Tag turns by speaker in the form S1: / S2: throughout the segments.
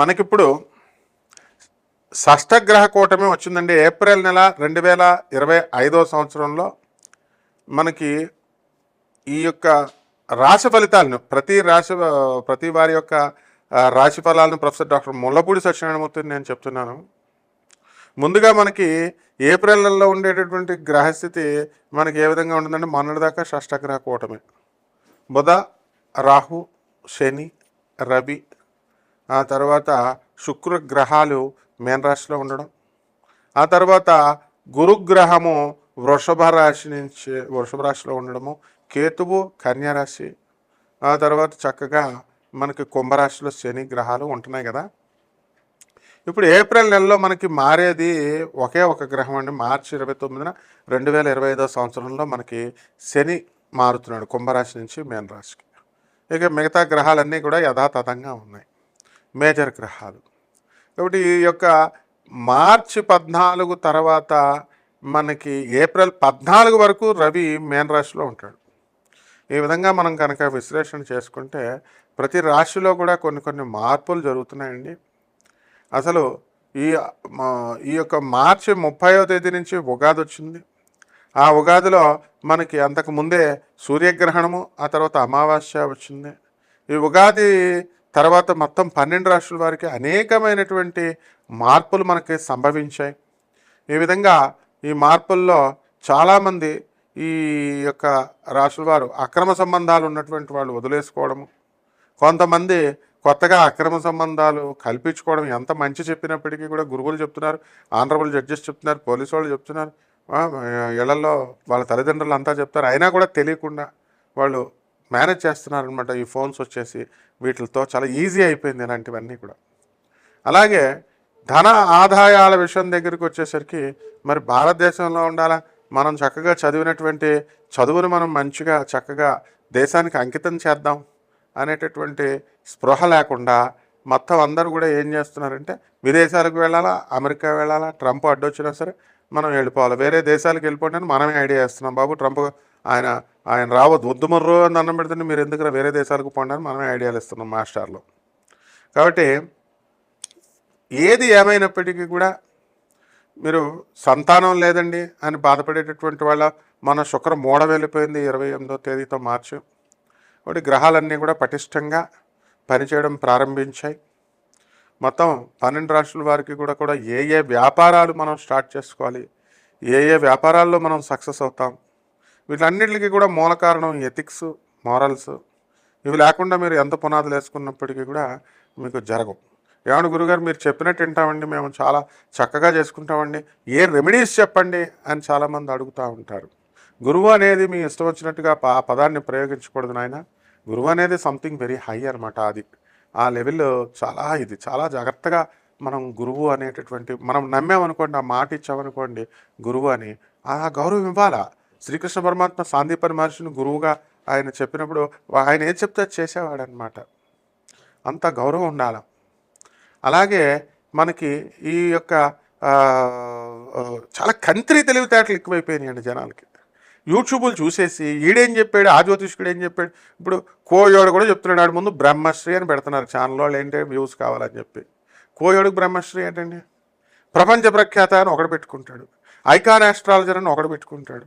S1: మనకిప్పుడు షష్టగ్రహ కూటమి వచ్చిందండి. ఏప్రిల్ నెల రెండు వేల ఇరవై ఐదో సంవత్సరంలో మనకి ఈ యొక్క రాశి ఫలితాలను ప్రతి రాశి ప్రతి వారి యొక్క రాశి ఫలాలను ప్రొఫెసర్ డాక్టర్ ముల్లపూడి సత్యనారాయణమూర్తి నేను చెప్తున్నాను. ముందుగా మనకి ఏప్రిల్ నెలలో ఉండేటటువంటి గ్రహస్థితి మనకి ఏ విధంగా ఉంటుందంటే మొన్నటిదాకా షష్టగ్రహ కూటమి. బుధ రాహు శని రవి ఆ తర్వాత శుక్ర గ్రహాలు మేన రాశిలో ఉండడం. ఆ తర్వాత గురుగ్రహము వృషభ రాశి నుంచి వృషభ రాశిలో ఉండడము. కేతువు కన్యారాశి ఆ తర్వాత చక్కగా మనకి కుంభరాశిలో శని గ్రహాలు ఉంటున్నాయి కదా. ఇప్పుడు ఏప్రిల్ నెలలో మనకి మారేది ఒకే ఒక గ్రహం అండి. మార్చి ఇరవై తొమ్మిదిన రెండు వేల ఇరవై ఐదో సంవత్సరంలో మనకి శని మారుతున్నాడు కుంభరాశి నుంచి మేన రాశికి. ఇక మిగతా గ్రహాలన్నీ కూడా యథాతథంగా ఉన్నాయి. మేజర్ గ్రహాలు. కాబట్టి ఈ యొక్క మార్చి పద్నాలుగు తర్వాత మనకి ఏప్రిల్ పద్నాలుగు వరకు రవి మేన్ రాశిలో ఉంటాడు. ఈ విధంగా మనం కనుక విశ్లేషణ చేసుకుంటే ప్రతి రాశిలో కూడా కొన్ని కొన్ని మార్పులు జరుగుతున్నాయండి. అసలు ఈ ఈ యొక్క మార్చి ముప్పైవ తేదీ నుంచి ఉగాది వచ్చింది. ఆ ఉగాదిలో మనకి అంతకు ముందే సూర్యగ్రహణము ఆ తర్వాత అమావాస్య వచ్చింది. ఈ ఉగాది తర్వాత మొత్తం పన్నెండు రాష్ట్రాల వారికి అనేకమైనటువంటి మార్పులు మనకి సంభవించాయి. ఈ విధంగా ఈ మార్పుల్లో చాలామంది ఈ యొక్క రాష్ట్రాల వారు అక్రమ సంబంధాలు ఉన్నటువంటి వాళ్ళు వదిలేసుకోవడము కొంతమంది కొత్తగా అక్రమ సంబంధాలు కల్పించుకోవడం ఎంత మంచి చెప్పినప్పటికీ కూడా గురువులు చెప్తున్నారు ఆనరబుల్ జడ్జెస్ చెప్తున్నారు పోలీసు వాళ్ళు చెప్తున్నారు ఇళ్ళలో వాళ్ళ తల్లిదండ్రులు అంతా చెప్తారు. అయినా కూడా తెలియకుండా వాళ్ళు మేనేజ్ చేస్తున్నారనమాట ఈ ఫోన్స్ వచ్చేసి వీటితో చాలా ఈజీ అయిపోయింది ఇలాంటివన్నీ కూడా. అలాగే ధన ఆదాయాల విషయం దగ్గరికి వచ్చేసరికి మరి భారతదేశంలో ఉండాలా? మనం చక్కగా చదివినటువంటి చదువును మనం మంచిగా చక్కగా దేశానికి అంకితం చేద్దాం అనేటటువంటి స్పృహ లేకుండా మొత్తం అందరూ కూడా ఏం చేస్తున్నారంటే విదేశాలకు వెళ్ళాలా? అమెరికా వెళ్ళాలా? ట్రంప్ అడ్డొచ్చినా సరే మనం వెళ్ళిపోవాలి. వేరే దేశాలకు వెళ్ళిపోండి అని మనమే ఐడియా చేస్తున్నాం బాబు ట్రంప్ ఆయన ఆయన రావద్దు వద్దు మర్రో అని అన్నం పెడుతుంటే మీరు ఎందుకు వేరే దేశాలకు పోండి అని మనమే ఐడియాలు ఇస్తున్నాం మాస్టర్లో. కాబట్టి ఏది ఏమైనప్పటికీ కూడా మీరు సంతానం లేదండి అని బాధపడేటటువంటి వాళ్ళ మన శుక్ర మూడ వెళ్ళిపోయింది ఇరవై ఎనిమిదో తేదీతో మార్చి. ఒకటి గ్రహాలన్నీ కూడా పటిష్టంగా పనిచేయడం ప్రారంభించాయి. మొత్తం పన్నెండు రాష్ట్రాల వారికి కూడా కూడా ఏ ఏ వ్యాపారాలు మనం స్టార్ట్ చేసుకోవాలి ఏ ఏ వ్యాపారాల్లో మనం సక్సెస్ అవుతాం వీటన్నిటికీ కూడా మూల కారణం ఎథిక్స్ మారల్స్. ఇవి లేకుండా మీరు ఎంత పునాదులు వేసుకున్నప్పటికీ కూడా మీకు జరగవు. ఏమన్నా గురుగారు మీరు చెప్పినట్టు వింటామండి మేము చాలా చక్కగా చేసుకుంటామండి. ఏ రెమెడీస్ చెప్పండి అని చాలామంది అడుగుతూ ఉంటారు. గురువు అనేది మీ ఇష్టం వచ్చినట్టుగా ఆ పదాన్ని ప్రయోగించకూడదు నాయన. గురువు అనేది సంథింగ్ వెరీ హై అనమాట అది. ఆ లెవెల్లో చాలా ఇది చాలా జాగ్రత్తగా మనం గురువు అనేటటువంటి మనం నమ్మామనుకోండి ఆ మాట ఇచ్చామనుకోండి గురువు అని ఆ గౌరవం ఇవ్వాలా? శ్రీకృష్ణ పరమాత్మ సాందీపని మహర్షిని గురువుగా ఆయన చెప్పినప్పుడు ఆయన ఏం చెప్తే చేసేవాడనమాట అంత గౌరవం ఉండాలి. అలాగే మనకి ఈ యొక్క చాలా కంత్రి తెలివితేటలు ఎక్కువైపోయినాయండి జనాలకి. యూట్యూబ్లు చూసేసి ఈడేం చెప్పాడు ఆ జ్యోతిష్కుడు ఏం చెప్పాడు ఇప్పుడు కోయోడు కూడా చెప్తున్నాడు ఆడు ముందు బ్రహ్మశ్రీ అని పెడుతున్నారు. ఛానల్ వాళ్ళు ఏంటంటే వ్యూస్ కావాలని చెప్పి. కోయోడుకు బ్రహ్మశ్రీ ఏంటండి? ప్రపంచ ప్రఖ్యాత అని ఒకడు పెట్టుకుంటాడు. ఐకాన్ ఆస్ట్రాలజర్ అని ఒకడు పెట్టుకుంటాడు.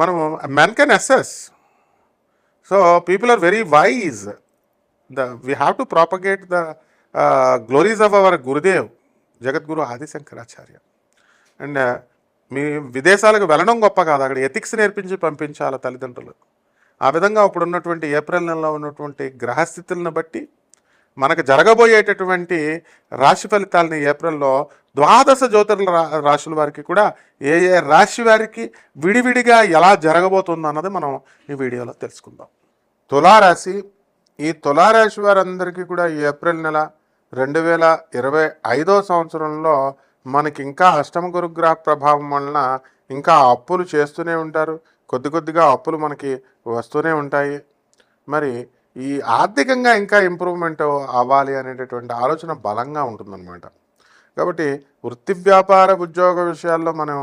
S1: మనం men can assess so people are very wise the we have to propagate the glories of our Gurudev Jagadguru Adi Shankaracharya and మీ విదేశాలకు వెళ్ళడం గొప్ప కాదు. అక్కడ ఎథిక్స్ నేర్పించి పంపించాలి తల్లిదండ్రులు. ఆ విధంగా ఇప్పుడు ఉన్నటువంటి ఏప్రిల్ నెలలో ఉన్నటువంటి గ్రహస్థితులను బట్టి మనకు జరగబోయేటటువంటి రాశి ఫలితాలని ఏప్రిల్లో ద్వాదశ జ్యోతిర్ల రా రాశుల వారికి కూడా ఏ ఏ రాశి వారికి విడివిడిగా ఎలా జరగబోతుందో అన్నది మనం ఈ వీడియోలో తెలుసుకుందాం. తులారాశి ఈ తులారాశి వారందరికీ కూడా ఈ ఏప్రిల్ నెల రెండు వేల ఇరవై ఐదో సంవత్సరంలో మనకి ఇంకా అష్టమ గురుగ్రహ ప్రభావం వలన ఇంకా అప్పులు చేస్తూనే ఉంటారు. కొద్ది కొద్దిగా అప్పులు మనకి వస్తూనే ఉంటాయి. మరి ఈ ఆర్థికంగా ఇంకా ఇంప్రూవ్మెంట్ అవ్వాలి అనేటటువంటి ఆలోచన బలంగా ఉంటుందన్నమాట. కాబట్టి వృత్తి వ్యాపార ఉద్యోగ విషయాల్లో మనం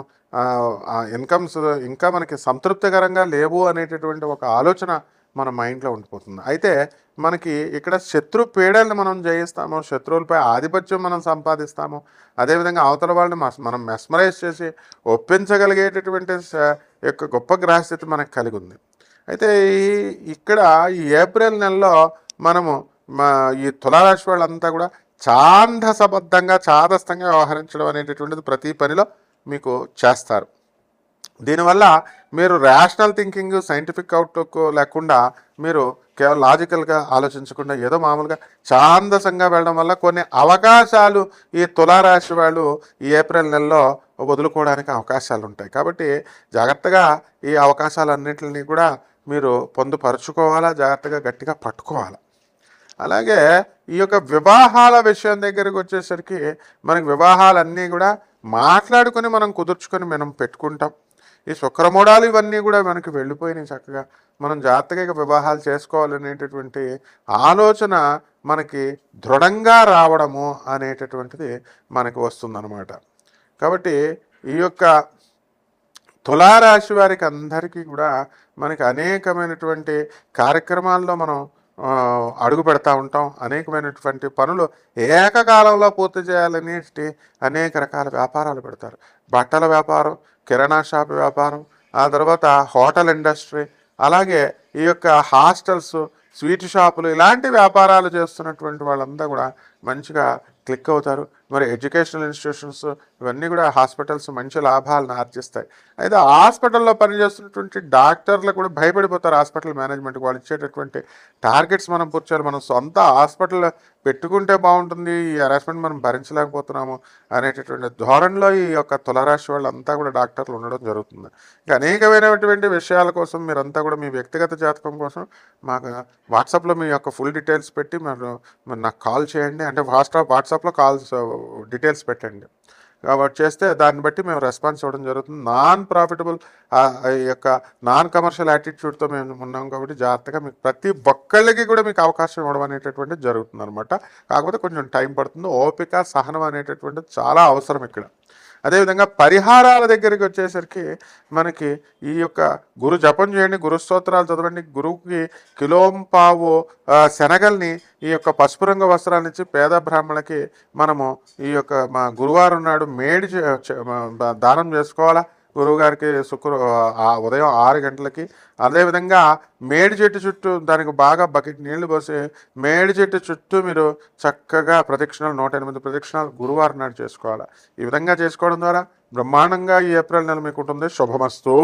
S1: ఇన్కమ్స్ ఇంకా మనకి సంతృప్తికరంగా లేవు అనేటటువంటి ఒక ఆలోచన మన మైండ్లో ఉండిపోతుంది. అయితే మనకి ఇక్కడ శత్రు పీడల్ని మనం జయిస్తాము శత్రువులపై ఆధిపత్యం మనం సంపాదిస్తాము అదేవిధంగా అవతల వాళ్ళని మస్- మనం మెస్మరైజ్ చేసి ఒప్పించగలిగేటటువంటి యొక్క గొప్ప గ్రహస్థితి మనకు కలిగి ఉంది. అయితే ఈ ఇక్కడ ఈ ఏప్రిల్ నెలలో మనము మా ఈ తులారాశి వాళ్ళంతా కూడా ఛాందసబద్ధంగా ఛాదస్థంగా వ్యవహరించడం అనేటటువంటిది ప్రతి పనిలో మీకు చేస్తారు. దీనివల్ల మీరు రేషనల్ థింకింగ్ సైంటిఫిక్ అవుట్లుక్ లేకుండా మీరు కేవలం లాజికల్గా ఆలోచించకుండా ఏదో మామూలుగా ఛాందసంగా వెళ్ళడం వల్ల కొన్ని అవకాశాలు ఈ తులారాశి వాళ్ళు ఈ ఏప్రిల్ నెలలో వదులుకోవడానికి అవకాశాలు ఉంటాయి కాబట్టి జాగ్రత్తగా ఈ అవకాశాలన్నింటినీ కూడా మీరు పొందుపరుచుకోవాలా? జాగ్రత్తగా గట్టిగా పట్టుకోవాలా? అలాగే ఈ యొక్క వివాహాల విషయం దగ్గరికి వచ్చేసరికి మనకి వివాహాలన్నీ కూడా మాట్లాడుకొని మనం కుదుర్చుకొని మనం పెట్టుకుంటాం. ఈ శుక్రమూడాలు ఇవన్నీ కూడా మనకి వెళ్ళిపోయినాయి చక్కగా. మనం జాగ్రత్తగా ఇక వివాహాలు చేసుకోవాలనేటటువంటి ఆలోచన మనకి దృఢంగా రావడము అనేటటువంటిది మనకి వస్తుందన్నమాట. కాబట్టి ఈ యొక్క తులారాశి వారికి అందరికీ కూడా మనకి అనేకమైనటువంటి కార్యక్రమాల్లో మనం అడుగు పెడతా ఉంటాం. అనేకమైనటువంటి పనులు ఏకకాలంలో పూర్తి చేయాలనేటి అనేక రకాల వ్యాపారాలు పెడతారు. బట్టల వ్యాపారం కిరాణా షాప్ వ్యాపారం ఆ తర్వాత హోటల్ ఇండస్ట్రీ అలాగే ఈ యొక్క హాస్టల్స్ స్వీట్ షాపులు ఇలాంటి వ్యాపారాలు చేస్తున్నటువంటి వాళ్ళంతా కూడా మంచిగా క్లిక్ అవుతారు. మరి ఎడ్యుకేషనల్ ఇన్స్టిట్యూషన్స్ ఇవన్నీ కూడా హాస్పిటల్స్ మంచి లాభాలను ఆర్జిస్తాయి. అయితే హాస్పిటల్లో పనిచేస్తున్నటువంటి డాక్టర్లు కూడా భయపడిపోతారు హాస్పిటల్ మేనేజ్మెంట్ వాళ్ళు ఇచ్చేటటువంటి టార్గెట్స్ మనం పూర్చాలి మనం సొంత హాస్పిటల్ పెట్టుకుంటే బాగుంటుంది. ఈ హెరాస్మెంట్ మనం భరించలేకపోతున్నాము అనేటటువంటి ధోరణిలో ఈ యొక్క తులరాశి వాళ్ళంతా కూడా డాక్టర్లు ఉండడం జరుగుతుంది. ఇంకా అనేకమైనటువంటి విషయాల కోసం మీరంతా కూడా మీ వ్యక్తిగత జాతకం కోసం మాకు వాట్సాప్లో మీ యొక్క ఫుల్ డీటెయిల్స్ పెట్టి మీరు నాకు కాల్ చేయండి. అంటే వాట్సాప్ వాట్సాప్లో కాల్స్ డీటెయిల్స్ పెట్టండి. కాబట్టి చేస్తే దాన్ని బట్టి మేము రెస్పాన్స్ ఇవ్వడం జరుగుతుంది. నాన్ ప్రాఫిటబుల్ యొక్క నాన్ కమర్షియల్ యాటిట్యూడ్తో మేము ఉన్నాం కాబట్టి జాగ్రత్తగా మీకు ప్రతి ఒక్కళ్ళకి కూడా మీకు అవకాశం ఇవ్వడం అనేటటువంటిది జరుగుతుంది అనమాట కాకపోతే కొంచెం టైం పడుతుంది. ఓపిక సహనం అనేటటువంటిది చాలా అవసరం ఇక్కడ. అదేవిధంగా పరిహారాల దగ్గరికి వచ్చేసరికి మనకి ఈ యొక్క గురు జపం చేయండి గురు స్తోత్రాలు చదవండి గురువుకి కిలోంపావు శనగల్ని ఈ యొక్క పసుపు రంగు వస్త్రాలు ఇచ్చి పేద బ్రాహ్మణకి మనము ఈ యొక్క మా గురువారం నాడు మేడి దానం చేసుకోవాలా? గురువుగారికి శుక్ర ఉదయం ఆరు గంటలకి. అదేవిధంగా మేడి చెట్టు చుట్టూ దానికి బాగా బకెట్ నీళ్ళు పోసి మేడి చెట్టు చుట్టూ మీరు చక్కగా ప్రదక్షిణలు నూట ఎనిమిది ప్రదక్షిణాలు గురువారం నాడు చేసుకోవాలి. ఈ విధంగా చేసుకోవడం ద్వారా బ్రహ్మాండంగా ఈ ఏప్రిల్ నెల మీకు ఉంటుంది. శుభమస్తూ.